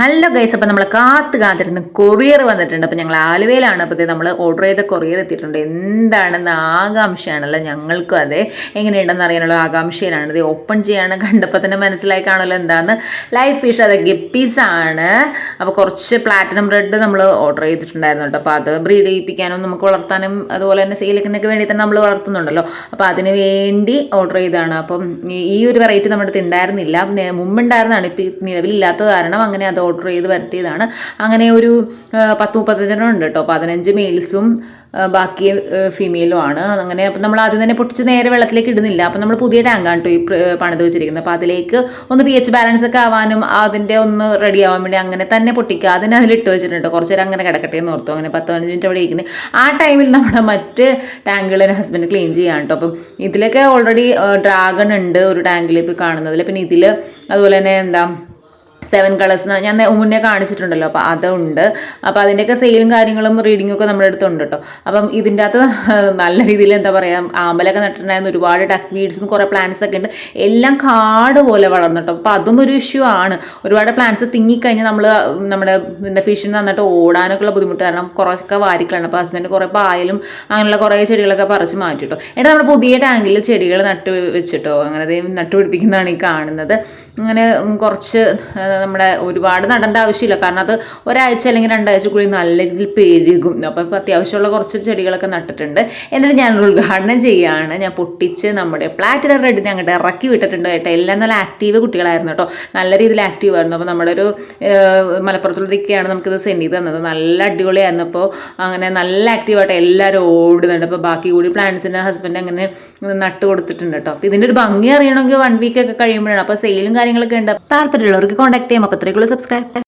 Hello guys അപ്പോൾ നമ്മൾ കാത്ത് കാത്തിരുന്ന് കൊറിയർ വന്നിട്ടുണ്ട്. അപ്പോൾ ഞങ്ങൾ ആലുവയിലാണ്. അപ്പോൾ നമ്മൾ ഓർഡർ ചെയ്ത കൊറിയർ എത്തിയിട്ടുണ്ട്. എന്താണെന്ന് ആകാംക്ഷയാണല്ലോ ഞങ്ങൾക്കും അതെ. എങ്ങനെയുണ്ടെന്ന് അറിയാനുള്ള ആകാംക്ഷയിലാണ്. ഇത് ഓപ്പൺ ചെയ്യാണ്. കണ്ടപ്പോൾ തന്നെ മനസ്സിലായി കാണുമല്ലോ എന്താന്ന്. ലൈഫ് ഫിഷ് അത് ഗപ്പീസ് ആണ്. അപ്പോൾ കുറച്ച് പ്ലാറ്റിനം ബ്രെഡ് നമ്മൾ ഓർഡർ ചെയ്തിട്ടുണ്ടായിരുന്നു കേട്ടോ. അപ്പോൾ അത് ബ്രീഡ് ചെയ്യിപ്പിക്കാനും നമുക്ക് വളർത്താനും അതുപോലെ തന്നെ സെയിലിക്കിനൊക്കെ വേണ്ടി തന്നെ നമ്മൾ വളർത്തുന്നുണ്ടല്ലോ. അപ്പോൾ അതിന് വേണ്ടി ഓർഡർ ചെയ്തതാണ്. അപ്പം ഈ- ഒരു വെറൈറ്റി നമ്മുടെ അടുത്ത് ഉണ്ടായിരുന്നില്ല. മുമ്പ് മുമ്പുണ്ടായിരുന്നതാണ് ഇപ്പം നിലവിലില്ലാത്ത കാരണം അങ്ങനെ അത് ഓർഡർ ചെയ്ത് വരുത്തിയതാണ്. അങ്ങനെ ഒരു പത്ത് മുപ്പത്തഞ്ചെണ്ണം ഉണ്ട് കേട്ടോ പതിനഞ്ച് മെയിൽസും ബാക്കി ഫീമെയിലും ആണ്. അങ്ങനെ അപ്പം നമ്മൾ ആദ്യം തന്നെ പൊട്ടിച്ച് നേരെ വെള്ളത്തിലേക്ക് ഇടുന്നില്ല. അപ്പം നമ്മൾ പുതിയ ടാങ്കാണ് കേട്ടോ ഈ പണിത് വെച്ചിരിക്കുന്നത്. അപ്പം അതിലേക്ക് ഒന്ന് പി എച്ച് ബാലൻസ് ഒക്കെ ആവാനും അതിന്റെ ഒന്ന് റെഡി ആവാൻ വേണ്ടി അങ്ങനെ തന്നെ പൊട്ടിക്കുക. അതിന് അതിലിട്ട് വെച്ചിട്ടുണ്ട് കുറച്ച് നേരം അങ്ങനെ കിടക്കട്ടെ എന്ന് ഓർത്തു. അങ്ങനെ പത്ത് പതിനഞ്ച് മിനിറ്റ് അവിടെ ഇരിക്കുന്നത് ആ ടൈമിൽ നമ്മുടെ മറ്റ് ടാങ്കുകൾ എന്റെ ഹസ്ബൻഡ് ക്ലീൻ ചെയ്യാൻ കേട്ടോ അപ്പം ഇതിലൊക്കെ ഓൾറെഡി ഡ്രാഗൺ ഉണ്ട് ഒരു ടാങ്കിൽ ഇപ്പോൾ കാണുന്നതിൽ പിന്നെ ഇതിൽ അതുപോലെ തന്നെ എന്താ സെവൻ കളേഴ്സ് ഞാൻ മുന്നേ കാണിച്ചിട്ടുണ്ടല്ലോ. അപ്പോൾ അതുണ്ട്. അപ്പോൾ അതിന്റെയൊക്കെ സെയിലും കാര്യങ്ങളും റീഡിങ്ങും ഒക്കെ നമ്മുടെ അടുത്തുണ്ട് കേട്ടോ അപ്പം ഇതിന്റെ അകത്ത് നല്ല രീതിയിൽ എന്താ പറയുക ആമ്പലൊക്കെ നട്ടിട്ടുണ്ടായിരുന്നു ഒരുപാട് ഡക്ക് വീഡ്സും കുറേ പ്ലാന്റ്സ് ഒക്കെ ഉണ്ട്. എല്ലാം കാട് പോലെ വളർന്നു കേട്ടോ അപ്പോൾ അതും ഒരു ഇഷ്യൂ ആണ്. ഒരുപാട് പ്ലാന്റ്സ് തിങ്ങിക്കഴിഞ്ഞാൽ നമ്മൾ നമ്മുടെ എന്താ ഫിഷിന് നന്നായിട്ട് ഓടാനൊക്കെ ഉള്ള ബുദ്ധിമുട്ട് കാരണം കുറച്ചൊക്കെ വാരിക്കളാണ് അപ്പോൾ ഹസ്ബൻഡ് കുറേ പായലും അങ്ങനെയുള്ള കുറേ ചെടികളൊക്കെ പറിച്ച് മാറ്റി കേട്ടോ എന്നിട്ട് നമ്മുടെ പുതിയ ടാങ്കിൽ ചെടികൾ നട്ട് വെച്ചിട്ടോ. അങ്ങനെ നട്ടുപിടിപ്പിക്കുന്നതാണ് ഈ കാണുന്നത്. അങ്ങനെ കുറച്ച് നമ്മുടെ ഒരുപാട് നടേണ്ട ആവശ്യമില്ല. കാരണം അത് ഒരാഴ്ച അല്ലെങ്കിൽ രണ്ടാഴ്ച കൂടി നല്ല രീതിയിൽ പെരുകും. അപ്പോൾ ഇപ്പോൾ അത്യാവശ്യമുള്ള കുറച്ച് ചെടികളൊക്കെ നട്ടിട്ടുണ്ട്. എന്നിട്ട് ഞാൻ ഉദ്ഘാടനം ചെയ്യുകയാണ് ഞാൻ പൊട്ടിച്ച് നമ്മുടെ പ്ലാറ്റിനം റെഡിനെ അങ്ങോട്ട് ഇറക്കി വിട്ടിട്ടുണ്ട് കേട്ടോ. എല്ലാം നല്ല ആക്റ്റീവ് കുട്ടികളായിരുന്നു കേട്ടോ. നല്ല രീതിയിൽ ആക്റ്റീവ് ആയിരുന്നു. അപ്പോൾ നമ്മുടെ ഒരു മലപ്പുറത്തുള്ളതൊക്കെയാണ് നമുക്കിത് സെൻഡ് ചെയ്ത് തന്നത്. നല്ല അടിപൊളിയായിരുന്നു. അപ്പോൾ അങ്ങനെ നല്ല ആക്റ്റീവായിട്ട് എല്ലാവരും ഓടുന്നുണ്ട്. അപ്പോൾ ബാക്കി കൂടി പ്ലാന്റ്സിന്റെ ഹസ്ബൻഡ് അങ്ങനെ നട്ട് കൊടുത്തിട്ടുണ്ട് കേട്ടോ. അപ്പോൾ ഇതിന്റെ ഒരു ഭംഗി അറിയണമെങ്കിൽ വൺ വീക്ക് ഒക്കെ കഴിയുമ്പോഴാണ്. അപ്പോൾ സെയിലും കാര്യങ്ങളൊക്കെ ഉണ്ട്. താല്പര്യമുള്ളവർക്ക് കോൺടാക്ട് ചെയ്യാം. അപ്പോൾ സബ്സ്ക്രൈബ്